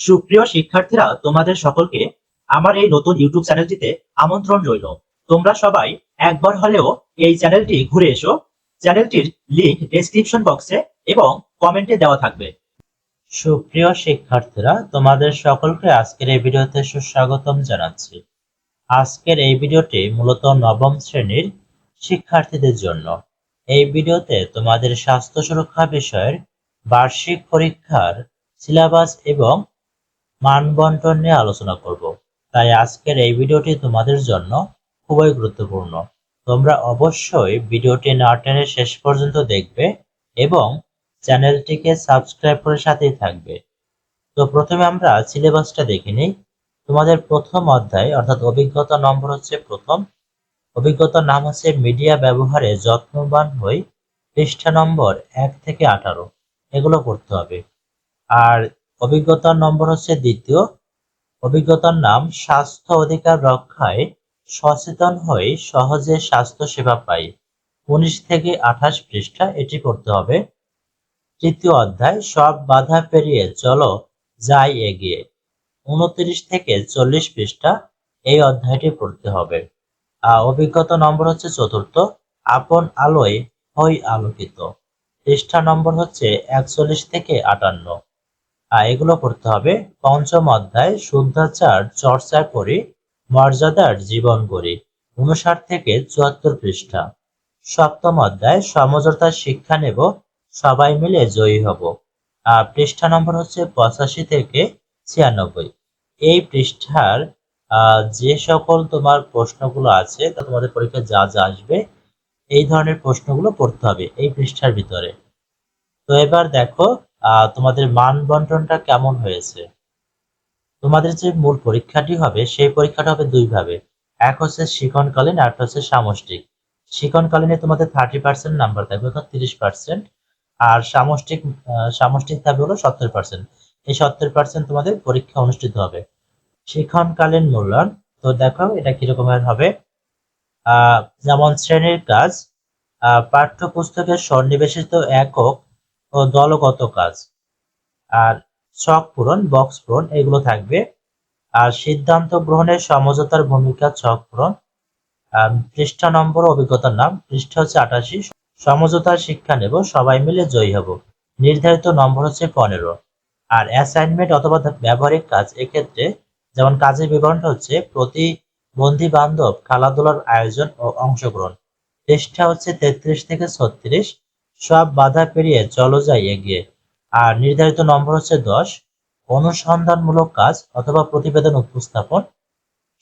সুপ্রিয় শিক্ষার্থীরা, তোমাদের সকলকে আমার এই নতুন ইউটিউব চ্যানেলটিতে আমন্ত্রণ রইল। তোমরা সবাই একবার হলেও এই চ্যানেলটি ঘুরে এসো। চ্যানেলটির লিংক ডেসক্রিপশন বক্সে এবং কমেন্টে দেওয়া থাকবে। সুপ্রিয় শিক্ষার্থীরা, তোমাদের সকলকে আজকের এই ভিডিওতে সুস্বাগতম জানাচ্ছি। আজকের এই ভিডিওটি মূলত নবম শ্রেণির শিক্ষার্থীদের জন্য। এই ভিডিওতে তোমাদের স্বাস্থ্য সুরক্ষা বিষয়ের বার্ষিক পরীক্ষার সিলেবাস এবং মানবন্টন নিয়ে আলোচনা করব। তাই আজকের এই ভিডিওটি তোমাদের জন্য খুবই গুরুত্বপূর্ণ। তোমরা অবশ্যই ভিডিওটি না টেনে শেষ পর্যন্ত দেখবে এবং চ্যানেলটিকে সাবস্ক্রাইব করে সাথেই থাকবে। তো প্রথমে আমরা সিলেবাসটা দেখে নিই। তোমাদের প্রথম অধ্যায়, অর্থাৎ অভিজ্ঞতা নম্বর হচ্ছে প্রথম। অভিজ্ঞতার নাম হচ্ছে মিডিয়া ব্যবহারে যত্নবান হই, পৃষ্ঠা নম্বর এক থেকে আঠারো। এগুলো পড়তে হবে। আর অভিজ্ঞতার নম্বর হচ্ছে দ্বিতীয়। অভিজ্ঞতার নাম, স্বাস্থ্য অধিকার রক্ষায় সচেতন হয়ে সহজে স্বাস্থ্য সেবা পাই। উনিশ থেকে আঠাশ পৃষ্ঠা, এটি পড়তে হবে। তৃতীয় অধ্যায়, সব বাধা পেরিয়ে চলো, যাই এগিয়ে। উনত্রিশ থেকে চল্লিশ পৃষ্ঠা, এই অধ্যায়টি পড়তে হবে। অভিজ্ঞতা নম্বর হচ্ছে চতুর্থ, আপন আলোয় হই আলোকিত। পৃষ্ঠা নম্বর হচ্ছে একচল্লিশ থেকে আটান্ন। এগুলো পড়তে হবে পঞ্চম অধ্যায়, শুদ্ধাচার চর্চা করি মর্যাদার জীবন গড়ি উনষাট থেকে চুয়াত্তর পৃষ্ঠা। সপ্তম অধ্যায়, সমঝোতার শিক্ষা নেব, সবাই মিলে জয়ী হব। আর পৃষ্ঠা নম্বর হচ্ছে পঁচাশি থেকে ছিয়ানব্বই। এই পৃষ্ঠার যে সকল তোমার প্রশ্নগুলো আছে, তা তোমাদের পরীক্ষায় যা যা আসবে, এই ধরনের প্রশ্নগুলো পড়তে হবে এই পৃষ্ঠার ভিতরে। তো এবার দেখো তোমাদের মান বন্টনটা কেমন হয়েছে? তোমাদের যে মূল পরীক্ষাটি হবে, সেই পরীক্ষাটা হবে দুই ভাবে এক হচ্ছে শিখনকালীন, আর হচ্ছে সামষ্টিক। শিখনকালীনে তোমাদের থার্টি পার্সেন্ট নাম্বার থাকবে, অর্থাৎ তিরিশ পার্সেন্ট আর সামষ্টিক সামষ্টিক থাকবে হলো সত্তর পার্সেন্ট এই সত্তর পার্সেন্ট তোমাদের পরীক্ষা অনুষ্ঠিত হবে। শিক্ষণকালীন মূল্যায়ন, তো দেখো এটা কিরকমের হবে। যেমন শ্রেণির কাজ পাঠ্যপুস্তকের সন্নিবেশিত একক ও দলগত কাজ। আর ছক পূরণ বক্স পূরণ, এগুলো থাকবে। আর সিদ্ধান্ত গ্রহণের সমঝোতার ভূমিকা ছক পূরণ। পৃষ্ঠা নম্বর অভিজ্ঞতার নাম, পৃষ্ঠা হচ্ছে আটাশি। সমঝোতার শিক্ষা নেব, সবাই মিলে জয়ী হব। নির্ধারিত নম্বর হচ্ছে পনেরো। আর অ্যাসাইনমেন্ট অথবা ব্যবহারিক কাজ, এক্ষেত্রে যেমন কাজের বিবরণটা হচ্ছে প্রতিবন্ধী বান্ধব খেলাধুলার আয়োজন ও অংশগ্রহণ। পৃষ্ঠা হচ্ছে তেত্রিশ থেকে ছত্রিশ। সব বাধা পেরিয়ে চলো যাই এগিয়ে। আর নির্ধারিত নম্বর হচ্ছে দশ। অনুসন্ধানমূলক কাজ অথবা প্রতিবেদন উপস্থাপন।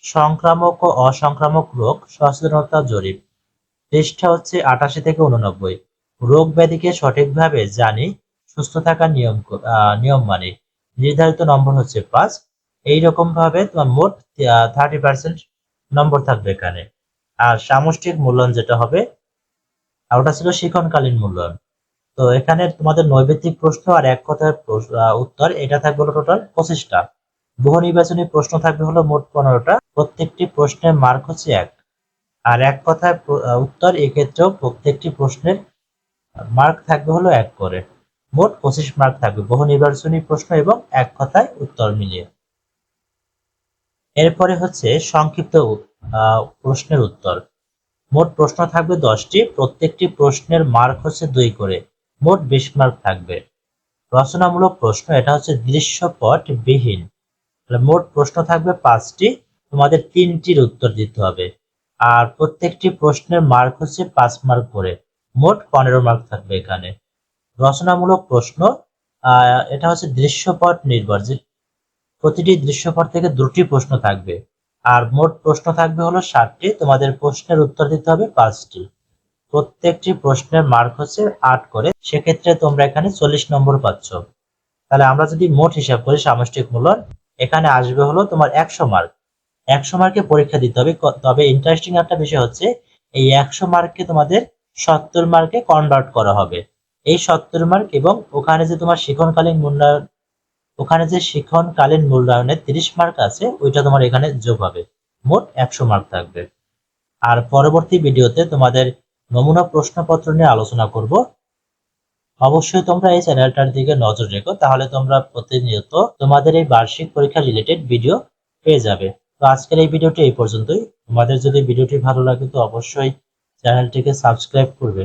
সংক্রামক ও অসংক্রামক রোগ সচেতনতা জরিপ। পৃষ্ঠা হচ্ছে আটাশি থেকে উননব্বই। রোগ ব্যাধিকে সঠিকভাবে জানি, সুস্থ থাকার নিয়ম নিয়ম মানি। নির্ধারিত নম্বর হচ্ছে পাঁচ। এইরকম ভাবে তোমার মোট থার্টি পার্সেন্ট নম্বর থাকবে এখানে। আর সামষ্টিক মূল্যায়ন যেটা হবে আর ওটা ছিল শিক্ষণকালীন মূল্যায়ন। তো এখানে তোমাদের নৈবেদিক প্রশ্ন আর এক আহ, উত্তর এটা থাকবে হলো টোটাল পঁচিশটা। বহু নির্বাচনী প্রশ্ন থাকবে হলো মোট পনেরোটা। প্রত্যেকটি প্রশ্নের মার্ক হচ্ছে এক। আর এক কথায় উত্তর এক্ষেত্রেও প্রত্যেকটি প্রশ্নের মার্ক থাকবে হলো এক করে। মোট পঁচিশ মার্ক থাকবে। বহু নির্বাচনী প্রশ্ন এবং এক কথায় উত্তর মিলিয়ে। এরপরে হচ্ছে সংক্ষিপ্ত প্রশ্নের উত্তর। মোট প্রশ্ন থাকবে দশটি, প্রত্যেকটি প্রশ্নের মার্ক হচ্ছে দুই করে, মোট বিশ মার্ক থাকবে। রচনামূলক প্রশ্ন, এটা হচ্ছে দৃশ্যপট বিহীন। মোট প্রশ্ন থাকবে পাঁচটি, তোমাদের তিনটির উত্তর দিতে হবে। আর প্রত্যেকটি প্রশ্নের মার্ক হচ্ছে পাঁচ মার্ক করে, মোট পনেরো মার্ক থাকবে এখানে। রচনামূলক প্রশ্ন এটা হচ্ছে দৃশ্যপট নির্ভর, যে প্রতিটি দৃশ্যপট থেকে দুটি প্রশ্ন থাকবে। আর মোট প্রশ্ন থাকবে হলো ষাটটি। তোমাদের প্রশ্নের উত্তর দিতে হবে পাঁচটি। প্রত্যেকটি প্রশ্নের মার্ক হচ্ছে আট করে। সেক্ষেত্রে তোমরা এখানে চল্লিশ নম্বর পাচ্ছ। তাহলে আমরা যদি মোট হিসাব করি সামষ্টিক মূল্যায়ন এখানে আসবে হলো তোমার একশো মার্ক একশো মার্কে পরীক্ষা দিতে হবে। তবে ইন্টারেস্টিং একটা বিষয় হচ্ছে, এই একশো মার্ককে তোমাদের সত্তর মার্কে কনভার্ট করা হবে। এই সত্তর মার্ক এবং ওখানে যে তোমার শিক্ষণকালীন মূল্যায়ন ওখানে যে শিক্ষণকালীন মূল্যায়নে তিরিশ মার্ক আছে, ওইটা তোমার এখানে যোগ হবে। মোট একশো মার্ক থাকবে। আর পরবর্তী ভিডিওতে তোমাদের নমুনা প্রশ্নপত্র নিয়ে আলোচনা করব। অবশ্যই তোমরা এই চ্যানেলটার দিকে নজর রেখো, তাহলে তোমরা প্রতিনিয়ত তোমাদের এই বার্ষিক পরীক্ষা রিলেটেড ভিডিও পেয়ে যাবে। তো আজকের এই ভিডিওটি এই পর্যন্তই। তোমাদের যদি ভিডিওটি ভালো লাগে তো অবশ্যই চ্যানেলটিকে সাবস্ক্রাইব করবে।